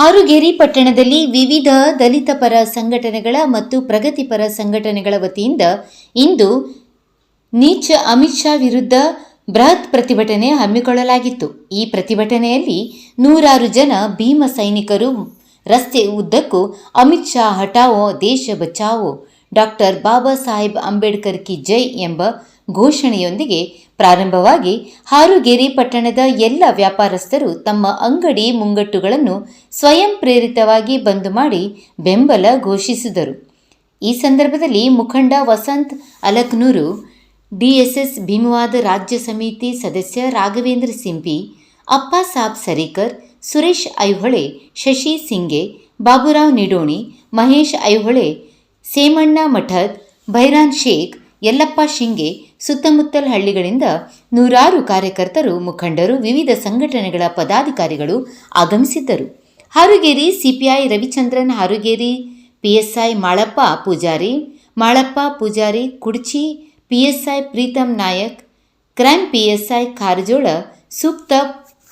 ಹಾರುಗೇರಿ ಪಟ್ಟಣದಲ್ಲಿ ವಿವಿಧ ದಲಿತ ಪರ ಸಂಘಟನೆಗಳ ಮತ್ತು ಪ್ರಗತಿಪರ ಸಂಘಟನೆಗಳ ವತಿಯಿಂದ ಇಂದು ನೀಚ ಅಮಿತ್ ಶಾ ವಿರುದ್ಧ ಬೃಹತ್ ಪ್ರತಿಭಟನೆ ಹಮ್ಮಿಕೊಳ್ಳಲಾಗಿತ್ತು. ಈ ಪ್ರತಿಭಟನೆಯಲ್ಲಿ ನೂರಾರು ಜನ ಭೀಮ ಸೈನಿಕರು, ರಸ್ತೆ ಉದ್ದಕ್ಕೂ ಅಮಿತ್ ಶಾ ಹಟಾವೋ ದೇಶ ಬಚಾವೋ, ಡಾಕ್ಟರ್ ಬಾಬಾ ಸಾಹೇಬ್ ಅಂಬೇಡ್ಕರ್ ಕಿ ಜೈ ಎಂಬ ಘೋಷಣೆಯೊಂದಿಗೆ ಪ್ರಾರಂಭವಾಗಿ ಹಾರುಗೇರಿ ಪಟ್ಟಣದ ಎಲ್ಲ ವ್ಯಾಪಾರಸ್ಥರು ತಮ್ಮ ಅಂಗಡಿ ಮುಂಗಟ್ಟುಗಳನ್ನು ಸ್ವಯಂ ಪ್ರೇರಿತವಾಗಿ ಬಂದ್ ಮಾಡಿ ಬೆಂಬಲ ಘೋಷಿಸಿದರು. ಈ ಸಂದರ್ಭದಲ್ಲಿ ಮುಖಂಡ ವಸಂತ್ ಅಲಕ್ನೂರು, ಡಿಎಸ್ಎಸ್ ಭೀಮವಾದ ರಾಜ್ಯ ಸಮಿತಿ ಸದಸ್ಯ ರಾಘವೇಂದ್ರ ಸಿಂಪಿ, ಅಪ್ಪ ಸಾಬ್ ಸರೀಕರ್, ಸುರೇಶ್ ಐಹೊಳೆ, ಶಶಿ ಸಿಂಗೆ, ಬಾಬುರಾವ್ ನಿಡೋಣಿ, ಮಹೇಶ್ ಐಹೊಳೆ, ಸೇಮಣ್ಣ ಮಠದ್, ಭೈರಾನ್ ಶೇಖ್ ಯಲ್ಲಪ್ಪ ಶಿಂಗೆ ಸುತ್ತಮುತ್ತಲ ಹಳ್ಳಿಗಳಿಂದ ನೂರಾರು ಕಾರ್ಯಕರ್ತರು, ಮುಖಂಡರು, ವಿವಿಧ ಸಂಘಟನೆಗಳ ಪದಾಧಿಕಾರಿಗಳು ಆಗಮಿಸಿದ್ದರು. Harugeri CPI Ravichandran, Harugeri PSI Malappa Pujari Malappa Pujari, Kudchi PSI Preetam Nayak crime PSI Karajol ಸೂಕ್ತ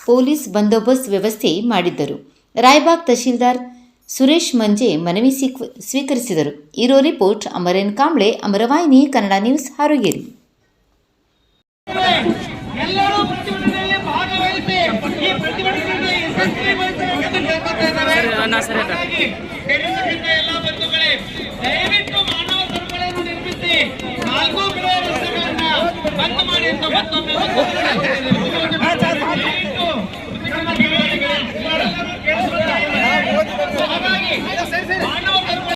ಪೊಲೀಸ್ ಬಂದೋಬಸ್ತ್ ವ್ಯವಸ್ಥೆ ಮಾಡಿದ್ದರು. ರಾಯಬಾಗ್ ತಹಶೀಲ್ದಾರ್ ಸುರೇಶ್ ಮಂಜೆ ಮನವಿ ಸ್ವೀಕ್- ಸ್ವೀಕರಿಸಿದರು. ಇರೋ ರಿಪೋರ್ಟ್ ಅಮರೇನ್ ಕಾಂಬ್ಳೆ ಅಮರವಾಹಿನಿ ಕನ್ನಡ ನ್ಯೂಸ್ ಹಾರುಗೇರಿ. ನಾಲ್ಕು ಕಡೆ ರಸ್ತೆಗಳನ್ನ ಬಂದ್ ಮಾಡಿ ಅಂತ ಮತ್ತೊಮ್ಮೆ